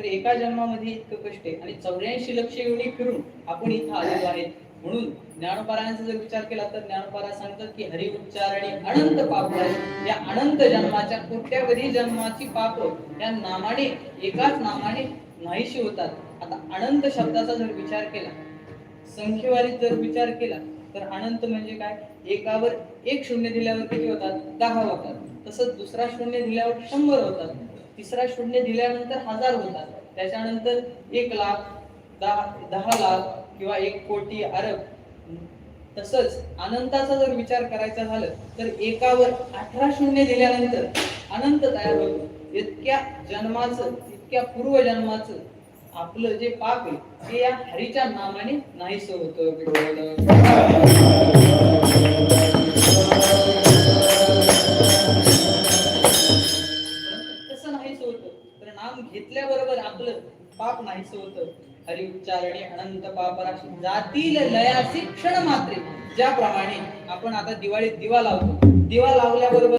तर एका जन्मामध्ये इतकं कष्ट आहे. आणि चौऱ्याऐंशी लक्ष एवढी फिरून आपण इथं आलेलो आहेत. म्हणून ज्ञानोपारायणचा जर विचार केला तर ज्ञानोपारा सांगतात की हरि उपचार आणि अनंत पाप या अनंत जन्माच्या कोट्यावधी जन्माची पाप या नामाने एकाच नामाने नाहीशी होतात. आता अनंत शब्दाचा जर विचार केला संख्येवारीत जर विचार केला तर अनंत म्हणजे काय? एकावर एक शून्य दिल्यावर किती होतात? दहा होतात. तसंच दुसरा शून्य दिल्यावर शंभर होतात. तिसरा शून्य दिल्यानंतर हजार होतात. त्याच्यानंतर एक लाख दहा दहा लाख किंवा एक कोटी अरब. तसंच अनंताचा जर विचार करायचा झालं तर एकावर अठरा शून्य दिल्यानंतर अनंत तयार होतो इतक्या जन्माचं इतक्या पूर्व जन्माचं आपलं जे पाप आहे ते या हरीच्या नामाने नाहीस होतं नाम घेतल्याबरोबर आपलं पाप नाहीस होतं. हरि उच्चारणे अनंत पापराशी जातील लयासी क्षण मात्रे ज्याप्रमाणे आपण आता दिवाळीत दिवा लावतो. दिवा लावल्याबरोबर